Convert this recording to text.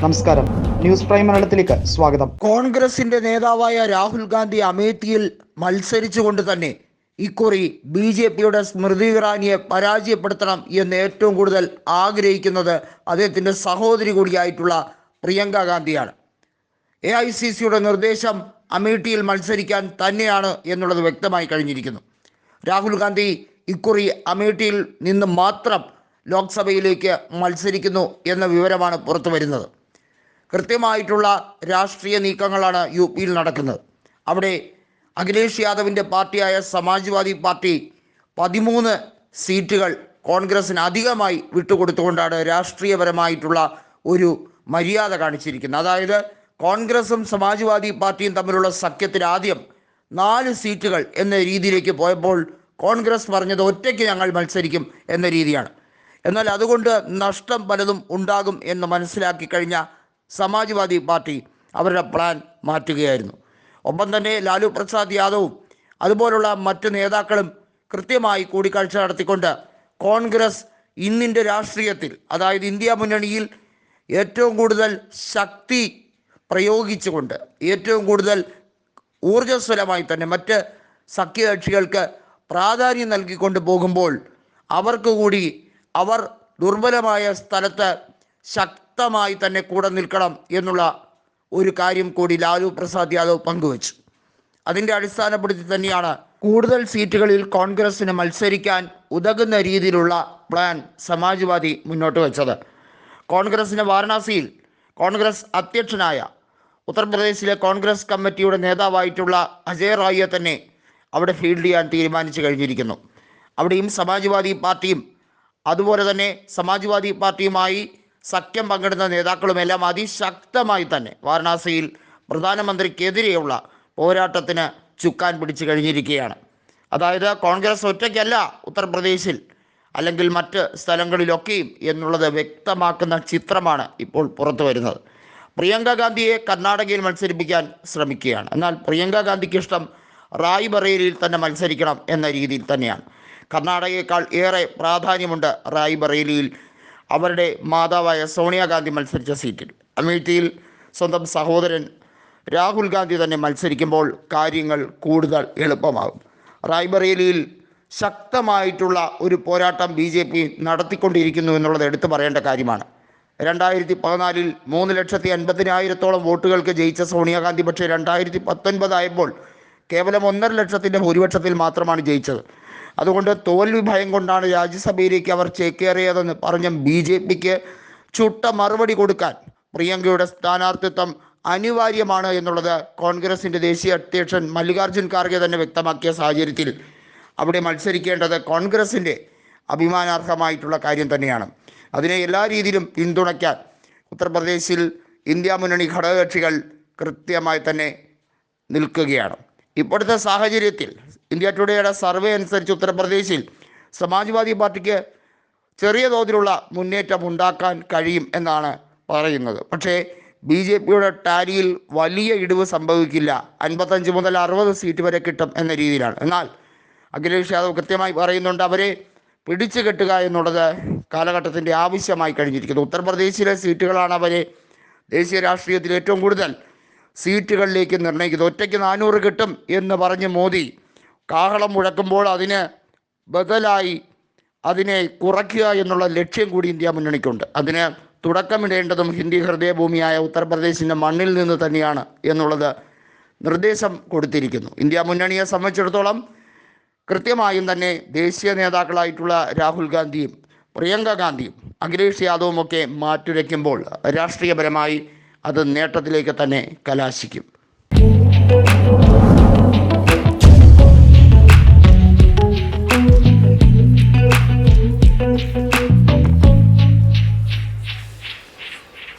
നമസ്കാരം. News prime മലയാളത്തിലേക്ക് സ്വാഗതം. കോൺഗ്രസിന്റെ നേതാവായ രാഹുൽ ഗാന്ധി അമേത്തിയിൽ മത്സരിച്ചുകൊണ്ട് തന്നെ ഇക്കുറി ബി ജെ പിയുടെ സ്മൃതി ഇറാനിയെ പരാജയപ്പെടുത്തണം എന്ന് ഏറ്റവും കൂടുതൽ ആഗ്രഹിക്കുന്നത് അദ്ദേഹത്തിന്റെ സഹോദരി കൂടിയായിട്ടുള്ള പ്രിയങ്ക ഗാന്ധിയാണ്. എ ഐ സി സിയുടെ നിർദ്ദേശം അമേഠിയിൽ മത്സരിക്കാൻ തന്നെയാണ് എന്നുള്ളത് വ്യക്തമായി കഴിഞ്ഞിരിക്കുന്നു. രാഹുൽ ഗാന്ധി ഇക്കുറി അമേഠിയിൽ നിന്ന് മാത്രം ലോക്സഭയിലേക്ക് മത്സരിക്കുന്നു എന്ന വിവരമാണ് പുറത്തു വരുന്നത് കൃത്യമായിട്ടുള്ള രാഷ്ട്രീയ നീക്കങ്ങളാണ് യു പിയിൽ നടക്കുന്നത്. അവിടെ അഖിലേഷ് യാദവിന്റെ പാർട്ടിയായ സമാജ്വാദി പാർട്ടി പതിമൂന്ന് സീറ്റുകൾ കോൺഗ്രസിന് അധികമായി വിട്ടുകൊടുത്തുകൊണ്ടാണ് രാഷ്ട്രീയപരമായിട്ടുള്ള ഒരു മര്യാദ കാണിച്ചിരിക്കുന്നത്. അതായത് കോൺഗ്രസും സമാജ്വാദി പാർട്ടിയും തമ്മിലുള്ള സഖ്യത്തിൽ ആദ്യം നാല് സീറ്റുകൾ എന്ന രീതിയിലേക്ക് പോയപ്പോൾ കോൺഗ്രസ് പറഞ്ഞത് ഒറ്റയ്ക്ക് ഞങ്ങൾ മത്സരിക്കും എന്ന രീതിയാണ്. എന്നാൽ അതുകൊണ്ട് നഷ്ടം പലതും ഉണ്ടാകും എന്ന് മനസ്സിലാക്കി കഴിഞ്ഞ സമാജ്വാദി പാർട്ടി അവരുടെ പ്ലാൻ മാറ്റുകയായിരുന്നു. ഒപ്പം തന്നെ ലാലു പ്രസാദ് യാദവും അതുപോലുള്ള മറ്റ് നേതാക്കളും കൃത്യമായി കൂടിക്കാഴ്ച നടത്തിക്കൊണ്ട് കോൺഗ്രസ് ഇന്നിന്റെ രാഷ്ട്രീയത്തിൽ അതായത് ഇന്ത്യ മുന്നണിയിൽ ഏറ്റവും കൂടുതൽ ശക്തി പ്രയോഗിച്ചുകൊണ്ട് ഏറ്റവും കൂടുതൽ ഊർജസ്വലമായി തന്നെ മറ്റ് സഖ്യകക്ഷികൾക്ക് പ്രാധാന്യം നൽകിക്കൊണ്ട് പോകുമ്പോൾ അവർക്ക് കൂടി അവർ ദുർബലമായ സ്ഥലത്ത് ശക്തമായി തന്നെ കൂടെ നിൽക്കണം എന്നുള്ള ഒരു കാര്യം കൂടി ലാലു പ്രസാദ് യാദവ് പങ്കുവച്ചു. അതിന്റെ അടിസ്ഥാനപ്പെടുത്തി തന്നെയാണ് കൂടുതൽ സീറ്റുകളിൽ കോൺഗ്രസിന് മത്സരിക്കാൻ ഉതകുന്ന രീതിയിലുള്ള പ്ലാൻ സമാജ്വാദി മുന്നോട്ട് വെച്ചത്. കോൺഗ്രസിന് വാരണാസിയിൽ കോൺഗ്രസ് അധ്യക്ഷനായ ഉത്തർപ്രദേശിലെ കോൺഗ്രസ് കമ്മിറ്റിയുടെ നേതാവായിട്ടുള്ള അജയ് റായിയെ തന്നെ അവിടെ ഫീൽഡ് ചെയ്യാൻ തീരുമാനിച്ചു കഴിഞ്ഞിരിക്കുന്നു. അവിടെയും സമാജ്വാദി പാർട്ടിയും അതുപോലെ തന്നെ സമാജ്വാദി പാർട്ടിയുമായി സഖ്യം പങ്കിടുന്ന നേതാക്കളുമെല്ലാം അതിശക്തമായി തന്നെ വാരണാസിയിൽ പ്രധാനമന്ത്രിക്കെതിരെയുള്ള പോരാട്ടത്തിന് ചുക്കാൻ പിടിച്ചു കഴിഞ്ഞിരിക്കുകയാണ്. അതായത് കോൺഗ്രസ് ഒറ്റയ്ക്കല്ല ഉത്തർപ്രദേശിൽ അല്ലെങ്കിൽ മറ്റ് സ്ഥലങ്ങളിലൊക്കെയും എന്നുള്ളത് വ്യക്തമാക്കുന്ന ചിത്രമാണ് ഇപ്പോൾ പുറത്തു വരുന്നത്. പ്രിയങ്ക ഗാന്ധിയെ കർണാടകയിൽ മത്സരിപ്പിക്കാൻ ശ്രമിക്കുകയാണ്. എന്നാൽ പ്രിയങ്ക ഗാന്ധിക്ക് ഇഷ്ടം റായ്ബറേലിയിൽ തന്നെ മത്സരിക്കണം എന്ന രീതിയിൽ തന്നെയാണ്. കർണാടകയേക്കാൾ ഏറെ പ്രാധാന്യമുണ്ട് റായ്ബറേലിയിൽ അവരുടെ മാതാവായ സോണിയാഗാന്ധി മത്സരിച്ച സീറ്റിൽ. അമേഠിയിൽ സ്വന്തം സഹോദരൻ രാഹുൽ ഗാന്ധി തന്നെ മത്സരിക്കുമ്പോൾ കാര്യങ്ങൾ കൂടുതൽ എളുപ്പമാകും. റായ്ബറേലിയിൽ ശക്തമായിട്ടുള്ള ഒരു പോരാട്ടം ബി ജെ പി നടത്തിക്കൊണ്ടിരിക്കുന്നു എന്നുള്ളത് എടുത്തു പറയേണ്ട കാര്യമാണ്. രണ്ടായിരത്തി പതിനാലിൽ മൂന്ന് ലക്ഷത്തി അൻപതിനായിരത്തോളം വോട്ടുകൾക്ക് ജയിച്ച സോണിയാഗാന്ധി പക്ഷേ രണ്ടായിരത്തി പത്തൊൻപതായപ്പോൾ കേവലം ഒന്നര ലക്ഷത്തിന്റെ ഭൂരിപക്ഷത്തിൽ മാത്രമാണ് ജയിച്ചത്. അതുകൊണ്ട് തോൽവി ഭയം കൊണ്ടാണ് രാജ്യസഭയിലേക്ക് അവർ ചേക്കേറിയതെന്ന് പറഞ്ഞ ബി ജെ പിക്ക് ചുട്ട മറുപടി കൊടുക്കാൻ പ്രിയങ്കയുടെ സ്ഥാനാർത്ഥിത്വം അനിവാര്യമാണ് എന്നുള്ളത് കോൺഗ്രസിന്റെ ദേശീയ അധ്യക്ഷൻ മല്ലികാർജുൻ ഖാർഗെ തന്നെ വ്യക്തമാക്കിയ സാഹചര്യത്തിൽ. അവിടെ മത്സരിക്കേണ്ടത് കോൺഗ്രസിന്റെ അഭിമാനാർഹമായിട്ടുള്ള കാര്യം തന്നെയാണ്. അതിനെ എല്ലാ രീതിയിലും പിന്തുണയ്ക്കാൻ ഉത്തർപ്രദേശിൽ ഇന്ത്യ മുന്നണി ഘടകകക്ഷികൾ കൃത്യമായി തന്നെ നിൽക്കുകയാണ്. ഇപ്പോഴത്തെ സാഹചര്യത്തിൽ ഇന്ത്യ ടുഡേയുടെ സർവേ അനുസരിച്ച് ഉത്തർപ്രദേശിൽ സമാജ്വാദി പാർട്ടിക്ക് ചെറിയ തോതിലുള്ള മുന്നേറ്റം ഉണ്ടാക്കാൻ കഴിയും എന്നാണ് പറയുന്നത്. പക്ഷേ ബി ജെ പിയുടെ ടാലിയിൽ വലിയ ഇടിവ് സംഭവിക്കില്ല. അൻപത്തഞ്ച് മുതൽ അറുപത് സീറ്റ് വരെ കിട്ടും എന്ന രീതിയിലാണ്. എന്നാൽ അഖിലേഷ് യാദവ് കൃത്യമായി പറയുന്നുണ്ട് അവരെ പിടിച്ചു കെട്ടുക എന്നുള്ളത് കാലഘട്ടത്തിന്റെ ആവശ്യമായി കഴിഞ്ഞിരിക്കുന്നു. ഉത്തർപ്രദേശിലെ സീറ്റുകളാണ് അവരെ ദേശീയ രാഷ്ട്രീയത്തിൽ ഏറ്റവും കൂടുതൽ സീറ്റുകളിലേക്ക് നിർണയിക്കുന്നത് ഒറ്റയ്ക്ക് നാനൂറ് കിട്ടും എന്ന് പറഞ്ഞ് മോദി കാഹളം മുഴക്കുമ്പോൾ അതിന് ബദലായി അതിനെ കുറയ്ക്കുക എന്നുള്ള ലക്ഷ്യം കൂടി ഇന്ത്യ മുന്നണിക്കുണ്ട്. അതിന് തുടക്കമിടേണ്ടതും ഹിന്ദി ഹൃദയഭൂമിയായ ഉത്തർപ്രദേശിന്റെ മണ്ണിൽ നിന്ന് തന്നെയാണ് എന്നുള്ളത് നിർദ്ദേശം കൊടുത്തിരിക്കുന്നു. ഇന്ത്യ മുന്നണിയെ സംബന്ധിച്ചിടത്തോളം കൃത്യമായും തന്നെ ദേശീയ നേതാക്കളായിട്ടുള്ള രാഹുൽ ഗാന്ധിയും പ്രിയങ്ക ഗാന്ധിയും അഖിലേഷ് യാദവും ഒക്കെ മാറ്റുരയ്ക്കുമ്പോൾ രാഷ്ട്രീയപരമായി അത് നേട്ടത്തിലേക്ക് തന്നെ കലാശിക്കും.